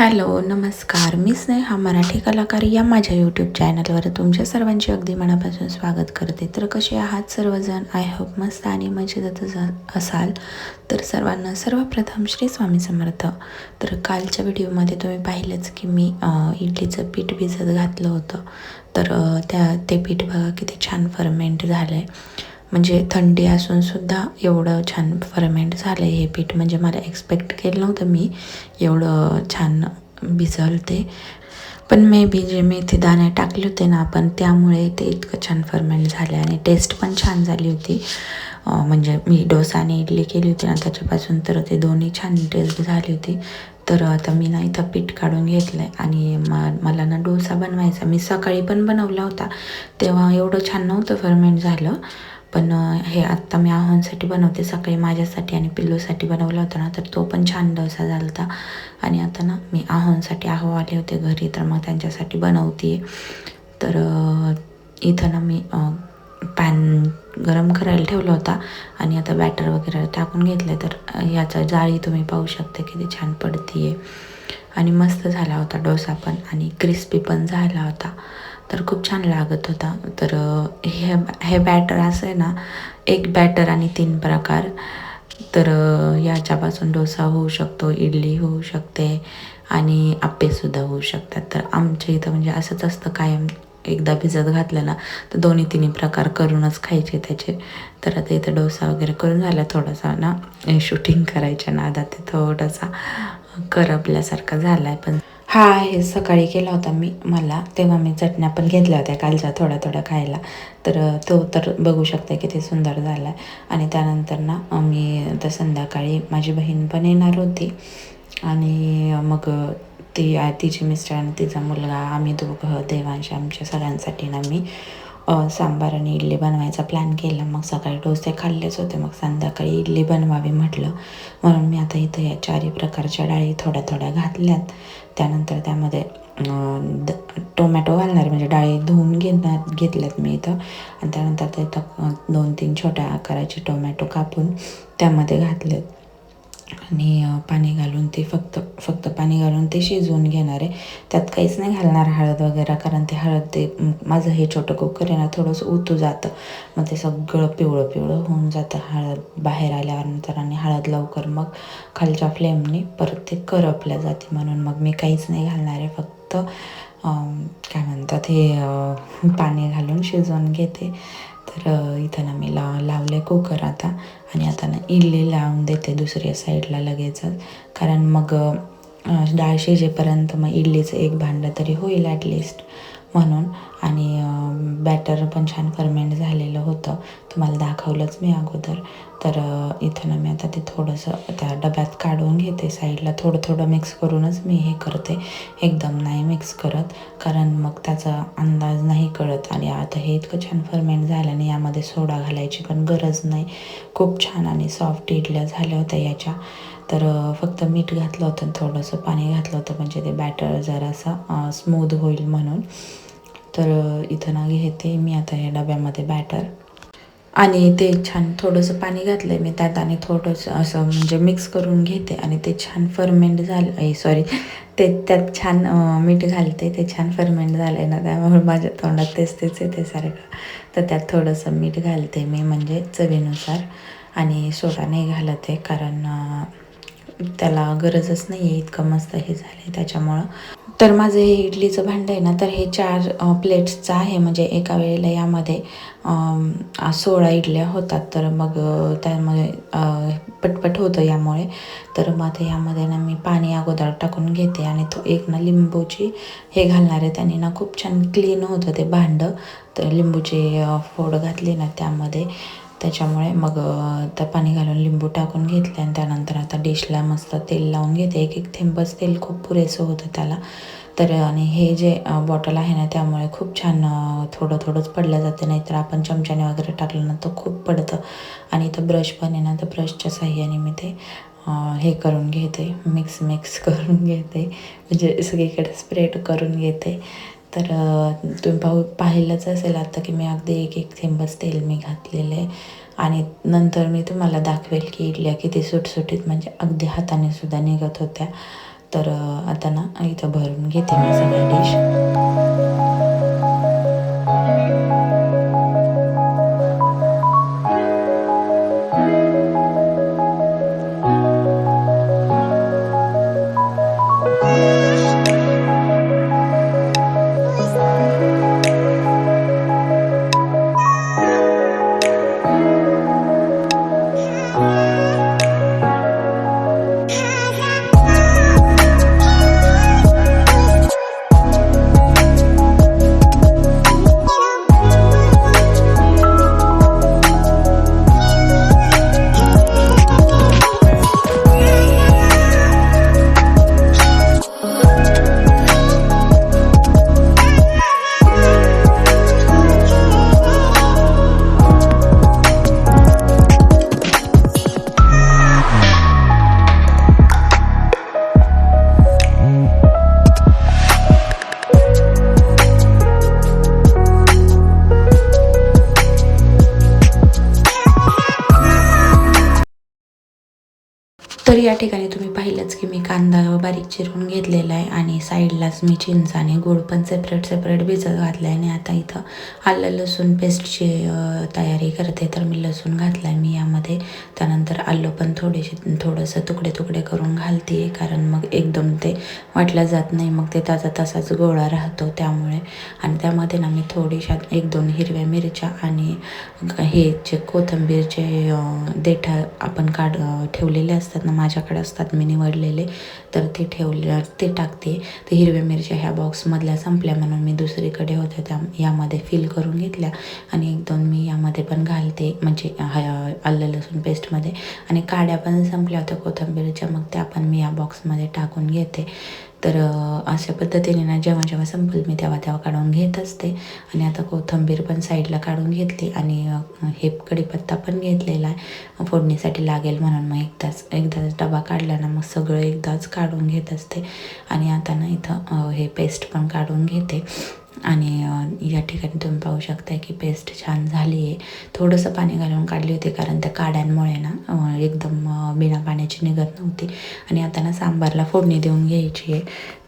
Hello नमस्कार. मी स्नेहा मराठी कलाकार या माझ्या यूट्यूब चॅनलवर तुमच्या सर्वांचे अगदी मनापासून स्वागत करते. तर कसे आहात सर्वजण? आय होप मस्त आणि मजेत असाल तर सर्वांना सर्वप्रथम श्री स्वामी समर्थ. तर कालच्या व्हिडिओमध्ये तुम्ही पाहिलंच की मी इडलीचं पीठ भिजत घातलं होतं. तर त्या ते पीठ बघा किती छान फर्मेंट झालं आहे म्हणजे थंडी असून सुद्धा एवढं छान फर्मेंट झालं आहे हे पीठ. म्हणजे मला एक्सपेक्ट केलं नव्हतं मी एवढं छान भिजल ते पण मे बी जे मेथी दाणे टाकले होते ना आपण त्यामुळे ते इतकं छान फर्मेंट झालं आणि टेस्ट पण छान झाली होती. म्हणजे मी डोसा आणि इडली केली होती ना त्याच्यापासून तर ते दोन्ही छान टेस्ट झाली होती. तर आता मी ना इथं पीठ काढून घेतलं आहे आणि म मला ना डोसा बनवायचा. मी सकाळी पण बनवला होता तेव्हा एवढं छान नव्हतं फर्मेंट झालं. पण हे आत्ता मी आहोंसाठी बनवते. सकाळी माझ्यासाठी आणि पिल्लूसाठी बनवला होता ना तर तो पण छान डोसा झाला होता आणि आता ना मी आहोंसाठी आहो आले होते घरी तर मग त्यांच्यासाठी बनवते तर इथं ना मी पॅन गरम करायला ठेवला होता. आणि आता बॅटर वगैरे टाकून घेतलं तर याचा जाळी तुम्ही पाहू शकता किती छान पडती आणि मस्त झाला होता डोसा पण आणि क्रिस्पी पण झाला होता. तर खूप छान लागत होता. तर हे हे बॅटर असं आहे ना एक बॅटर आणि तीन प्रकार. तर याच्यापासून डोसा होऊ शकतो इडली होऊ शकते आणि आप्पेसुद्धा होऊ शकतात. तर आमच्या इथं म्हणजे असंच असतं कायम एकदा भिजत घातलं ना तर दोन्ही तिन्ही प्रकार करूनच खायचे त्याचे. तर आता इथं डोसा वगैरे करून झाला थोडासा ना शूटिंग करायच्या आता ते थोडासा करपल्यासारखा झाला आहे पण. हा हे सकाळी केला होता मी मला. तेव्हा मी चटण्या पण घेतल्या होत्या कालच्या थोड्या थोड्या खायला. तर तो तर बघू शकते किती सुंदर झाला आहे आणि त्यानंतर ना मी तर संध्याकाळी माझी बहीण पण येणार होती. आणि मग ती तिची मिस्टर आणि तिचा मुलगा आम्ही दोघं देवांशी आमच्या सगळ्यांसाठी ना मी सांबार आणि इडली बनवायचा प्लॅन केला. मग सकाळी डोसे खाल्लेच होते. मग संध्याकाळी इडली बनवावी म्हटलं. म्हणून मी आता इथं या चारही प्रकारच्या डाळी थोड्या थोड्या घातल्यात. त्यानंतर त्यामध्ये द टोमॅटो घालणार. म्हणजे डाळी धुवून घेणार घेतल्यात मी इथं. आणि त्यानंतर ते दोन तीन छोट्या आकाराचे टोमॅटो कापून त्यामध्ये घातलेत. आणि पाणी घालून ते फक्त फक्त पाणी घालून ते शिजवून घेणार आहे. त्यात काहीच नाही घालणार हळद वगैरे कारण ते हळद ते माझं हे छोटं कुकर आहे ना थोडंसं उतू जातं. मग ते सगळं पिवळं पिवळं होऊन जातं हळद बाहेर आल्यानंतर आणि हळद लवकर मग खालच्या फ्लेमने परत ते करपल्या जाते म्हणून मग मी काहीच नाही घालणार आहे. फक्त काय म्हणतात हे पाणी घालून शिजवून घेते. तर इथं ना मी ला लावले कुकर आता आणि आता ना इडली लावून देते दुसऱ्या साईडला लगेचच. कारण मग डाळ शिजेपर्यंत मग इडलीचं एक भांडं तरी होईल ॲटलिस्ट म्हणून. आणि बॅटर पण छान फर्मेंट झालेलं होतं. तुम्हाला दाखवलंच मी अगोदर. तर इथं ना मी आता ते थोडंसं त्या डब्यात काढून घेते साईडला. थोडं थोडं मिक्स करूनच मी हे करते. एकदम नाही मिक्स करत. कारण मग त्याचा अंदाज नाही कळत. आणि आता हे इतकं छान फर्मेंट झालं आणि यामध्ये सोडा घालायची पण गरज नाही. खूप छान आणि सॉफ्ट इडल्या झाल्या होत्या याच्या. तर फक्त मीठ घातलं होतं थोडंसं पाणी घातलं होतं. म्हणजे ते बॅटर जरासा स्मूद होईल म्हणून. तर इथं ना घेते मी आता या डब्यामध्ये बॅटर आणि ते छान थोडंसं पाणी घातलं आहे मी त्यात आणि थोडंसं असं म्हणजे मिक्स करून घेते आणि ते छान फर्मेंट झालं. सॉरी ते त्यात छान मीठ घालते ते छान फर्मेंट झालं आहे ना त्यामुळे माझ्या तोंडात तेच तेच येते सारखं. तर त्यात थोडंसं मीठ घालते मी म्हणजे चवीनुसार. आणि सोडा नाही घालत आहे कारण त्याला गरजच नाही आहे इतकं मस्त हे झालं आहे त्याच्यामुळं. तर माझं हे इडलीचं भांडं आहे ना तर हे चार प्लेट्सचं आहे. म्हणजे एका वेळेला यामध्ये सोळा इडल्या होतात. तर मग त्यामध्ये पटपट होतं यामुळे. तर मग आता यामध्ये ना मी पाणी अगोदर टाकून घेते आणि तो एक ना लिंबूची हे घालणार आहे. त्याने ना खूप छान क्लीन होतं ते भांडं. तर लिंबूची फोड घातली ना त्यामध्ये. त्याच्यामुळे मग त्या पाणी घालून लिंबू टाकून घेतले आणि त्यानंतर आता डिशला मस्त तेल लावून घेते. एक एक थेंबच तेल खूप पुरेसं होतं त्याला. तर आणि हे जे बॉटल आहे ना त्यामुळे खूप छान थोडं थोडंच पडलं जातं. नाहीतर आपण चमच्याने वगैरे टाकलं ना तर खूप पडतं. आणि इथं ब्रश पण आहे ना तर ब्रशच्या साह्याने मी ते हे करून घेते. मिक्स मिक्स करून घेते. म्हणजे सगळीकडे स्प्रेड करून घेते. तर तुम्ही पाहू पाहिलंच असेल आता की मी अगदी एक एक थेंबच तेल मी घातलेलं आहे. आणि नंतर मी तुम्हाला दाखवेल की इडल्या किती सुटसुटीत म्हणजे अगदी हाताने सुद्धा निघत होत्या. तर आता ना इथं भरून घेते मी सगळ्या डिश तर या ठिकाणी तुम्ही पाहिलंच की मी कांदा बारीक चिरून घेतलेला आहे आणि साईडलाच मी चिंच आणि गूळ पण सेपरेट सेपरेट भिजत घातलं आहे आणि आता इथं आलं लसूण पेस्टची तयारी करते. तर मी लसूण घातला आहे मी यामध्ये त्यानंतर आलं पण थोडेसे थोडंसं तुकडे तुकडे करून घालते कारण मग एकदम ते वाटलं जात नाही. मग ते ताजा तसाच गोळा राहतो त्यामुळे. आणि त्यामध्ये ना मी थोडीशा एक दोन हिरव्या मिरच्या आणि हे जे कोथिंबीरचे देठा आपण काढ ठेवलेले असतात ना माझ्याकडे असतात. मी निवडलेले तर ते ठेवले ते टाकते. तर हिरव्या मिरच्या ह्या बॉक्समधल्या संपल्या म्हणून मी दुसरीकडे होत्या त्या यामध्ये फिल करून घेतल्या. आणि एक दोन मी यामध्ये पण घालते म्हणजे आलं लसूण पेस्टमध्ये आणि काड्या पण संपल्या होत्या कोथिंबीरच्या मग त्या पण मी या बॉक्समध्ये टाकून घेते. तर अशा पद्धतीने ना जेव्हा जेव्हा संपल मी तेव्हा तेव्हा काढून घेत असते. आणि आता कोथिंबीर पण साईडला काढून घेतली आणि हे कढीपत्ता पण घेतलेला आहे. फोडणीसाठी लागेल म्हणून मग एकदाच एकदाच डबा काढला ना मग सगळं एकदाच काढून घेत असते. आणि आता ना इथं हे पेस्ट पण काढून घेते. आणि या ठिकाणी तुम्ही पाहू शकता की पेस्ट छान झाली आहे थोडंसं पाणी घालून काढली होती कारण त्या काड्यांमुळे ना एकदम बिना पाण्याची निघत नव्हती. आणि आता ना सांबारला फोडणी देऊन घ्यायची आहे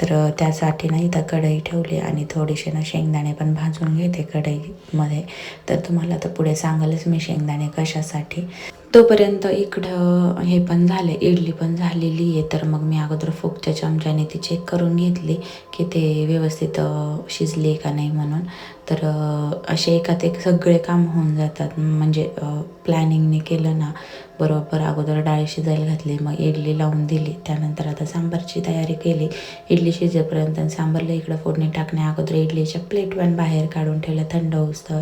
तर त्यासाठी ना इथं कढई ठेवली आणि थोडेसे ना शेंगदाणे पण भाजून घेते कढईमध्ये. तर तुम्हाला तर पुढे सांगालच मी शेंगदाणे कशासाठी. तोपर्यंत इकडं हे पण झालं इडली पण झालेली आहे. तर मग मी अगोदर फोकच्या चमच्याने ती चेक करून घेतली की ते व्यवस्थित शिजले शिजली का नाही म्हणून. तर असे एकात एक सगळे काम होऊन जातात. म्हणजे प्लॅनिंगने केलं ना बरोबर अगोदर डाळ शिजायला घातली मग इडली लावून दिली त्यानंतर आता सांबारची तयारी केली. इडली शिजेपर्यंत सांबारला इकडं फोडणी टाकण्या अगोदर इडलीच्या प्लेट बाहेर काढून ठेवलं थंड होतं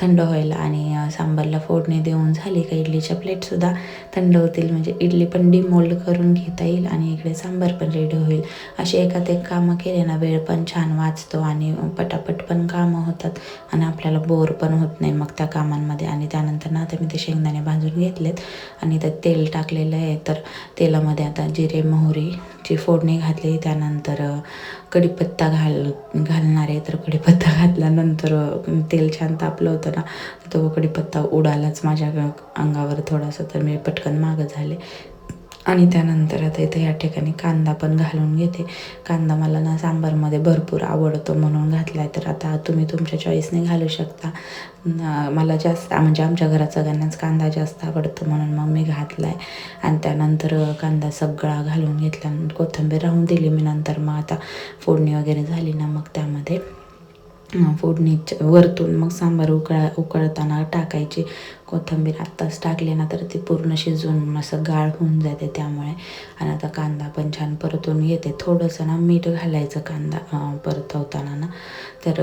थंड होईल आणि सांबारला फोडणी देऊन झाली का इडलीच्या प्लेटसुद्धा थंड होतील. म्हणजे इडली पण डिमोल्ड करून घेता येईल आणि इकडे सांबार पण रेडी होईल. असे एकात एक कामं केले ना वेळ पण छान वाचतो आणि पटापट पण कामं होतात. आणि आपल्याला बोर पण होत नाही मग त्या कामांमध्ये. आणि त्यानंतर ना आता मी ते शेंगदाणे भाजून घेतलेत आणि त्यात तेल टाकलेलं आहे. तर तेलामध्ये आता जिरे मोहरीची फोडणी घातली. त्यानंतर कढीपत्ता घाल घालणार आहे. तर कढीपत्ता घातल्यानंतर तेल छान तापलं होतं ना तो कढीपत्ता उडालाच माझ्या अंगावर थोडासा. तर मी पटकन मागं झाले. आणि त्यानंतर आता इथे या ठिकाणी कांदा पण घालून घेते. कांदा मला ना सांबारमध्ये भरपूर आवडतो म्हणून घातला आहे तर आता तुम्ही तुमच्या चॉईसने घालू शकता. मला जास्त म्हणजे आमच्या घरात सगळ्यांनाच कांदा जास्त आवडतो म्हणून मग मी घातला आहे आणि त्यानंतर कांदा सगळा घालून घेतला. कोथिंबीर राहून दिली मी नंतर. मग आता फोडणी वगैरे झाली ना मग त्यामध्ये. फोडणीच्या वरतून मग सांबार उकळा उकळताना टाकायची. कोथिंबीर आत्ताच टाकली ना तर ती पूर्ण शिजून असं गाळ होऊन जाते त्यामुळे. आणि आता कांदा पण छान परतून घेते थोडंसं ना मीठ घालायचं कांदा परतवताना ना. तर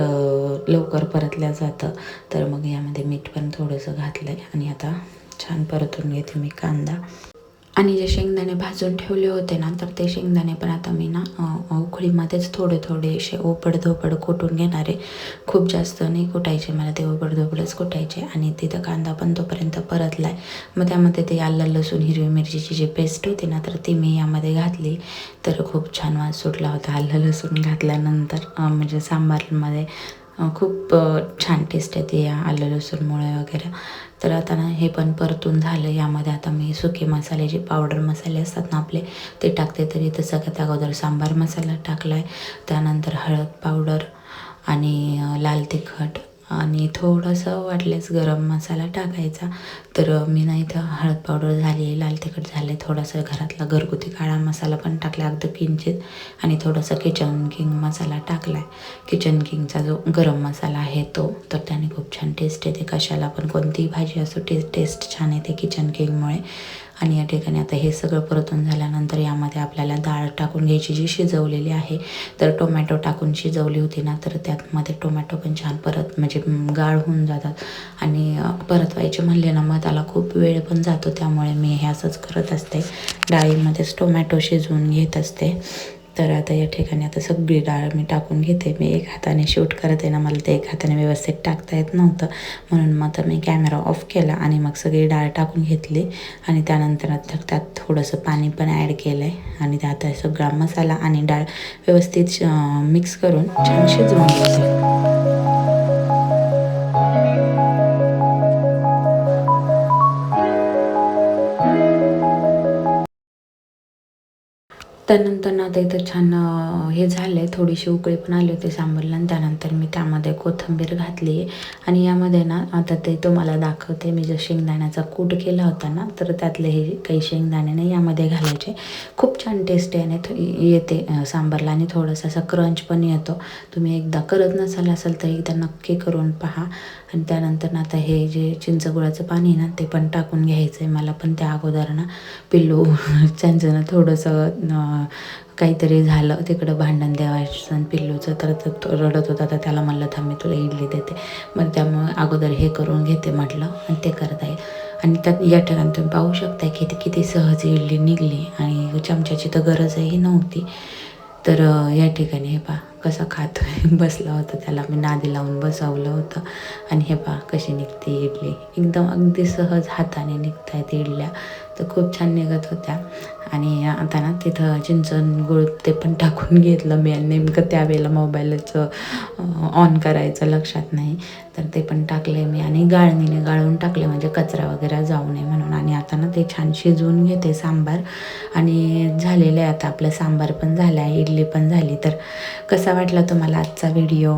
लवकर परतल्या जातं. तर मग यामध्ये मीठ पण थोडंसं घातलं आहे आणि आता छान परतून घेते मी कांदा. आणि जे शेंगदाणे भाजून ठेवले होते ना तर ते शेंगदाणे पण आता मी ना उखळीमध्येच उकळीमध्येच थोडे थोडेसे ओपड धोपड कुटून घेणार. आहे खूप जास्त नाही कुटायचे मला ते ओपड धोपडच कुटायचे. आणि तिथं कांदा पण तोपर्यंत परतला आहे मग त्यामध्ये ते आलं लसूण हिरवी मिरचीची जी पेस्ट होती ना तर ती मी यामध्ये घातली. तर खूप छान वास सुटला होता. आलं लसूण घातल्यानंतर म्हणजे सांबारमध्ये खूप छान टेस्ट येते या आलं लसूणमुळे वगैरे. तर आता ना हे पण परतून झालं. यामध्ये आता मी सुके मसाले जे पावडर मसाले असतात ना आपले ते टाकते. तर तसं सगळ्यात अगोदर सांबार मसाला टाकला आहे त्यानंतर हळद पावडर आणि लाल तिखट. आणि थोडंसं वाटल्यास गरम मसाला टाकायचा. तर मी ना इथं हळद पावडर झाली लाल तिखट झाले थोडासा घरातला घरगुती काळा मसाला पण टाकला अगदी किंचित. आणि थोडासा किचन किंग मसाला टाकला आहे किचन किंगचा जो गरम मसाला आहे तो तर त्याने खूप छान टेस्ट येते. कशाला पण कोणतीही भाजी असो टे टेस्ट छान येते किचन किंगमुळे आणि या ठिकाणी आता हे सगळं परतून झाल्यानंतर यामध्ये आपल्याला डाळ टाकून घ्यायची जी शिजवलेली आहे तर टोमॅटो टाकून शिजवली होती ना तर त्यामध्ये टोमॅटो पण छान परत म्हणजे गाळ होऊन जातात. आणि परतवायचे म्हणले ना मग त्याला खूप वेळ पण जातो त्यामुळे मी हे असंच करत असते. डाळीमध्येच टोमॅटो शिजवून घेत असते. तर आता या ठिकाणी आता सगळी डाळ मी टाकून घेते. मी एक हाताने शूट करते ना मला ते एक हाताने व्यवस्थित टाकता येत नव्हतं. म्हणून मग आता मी कॅमेरा ऑफ केला आणि मग सगळी डाळ टाकून घेतली. आणि त्यानंतर आता त्यात थोडंसं पाणी पण ॲड केलं आहे आणि त्यात सगळा मसाला आणि डाळ व्यवस्थित मिक्स करून छान शिजवून घेते. त्यानंतर ना आता इथं छान हे झालं आहे थोडीशी उकळी पण आली होती सांबरला आणि त्यानंतर मी त्यामध्ये कोथिंबीर घातली. आहे आणि यामध्ये ना आता ते तुम्हाला दाखवते मी जो शेंगदाण्याचा कूट केला होता ना तर त्यातले हे काही शेंगदाणे नाही यामध्ये घालायचे. खूप छान टेस्ट आहे आणि येते सांबरला आणि थोडंसं असा क्रंच पण येतो. तुम्ही एकदा करत नसाल असाल तर एकदा नक्की करून पहा. आणि त्यानंतर ना आता हे जे चिंचगुळाचं पाणी आहे ना ते पण टाकून घ्यायचं आहे मला पण त्या अगोदर ना. पिल्लू त्यांचं ना थोडंसं काहीतरी झालं तिकडं भांडण द्यावायचं आणि पिल्लूचं तर तो रडत होता तर त्याला म्हणलं थांब मी तुला इडली देते. मग त्यामुळे अगोदर हे करून घेते म्हटलं आणि ते करत आहे. आणि त्यात या ठिकाणी तुम्ही पाहू शकता की ती किती सहज इडली निघली आणि चमच्याची तर गरजही नव्हती. तर या ठिकाणी हे पहा कसं खातोय. बसला होता त्याला. मी नादी लावून बसवलं होतं. आणि हे पा कशी निघते इडली. एकदम अगदी सहज हाताने निघत आहेत इडल्या. तर खूप छान निघत होत्या. आणि आता ना तिथं चिंचन गुळ ते पण टाकून घेतलं मी. आणि नेमकं त्यावेळेला मोबाईलचं ऑन करायचं लक्षात नाही. तर ते पण टाकले मी. आणि गाळणीने गाळून टाकले म्हणजे कचरा वगैरे जाऊ नये म्हणून. आणि आता ना ते छान शिजवून घेते सांबार. आणि झालेलं आहे आता. आपलं सांबार पण झालं आहे. इडली पण झाली. तर कसा वाटला तुम्हाला आजचा व्हिडिओ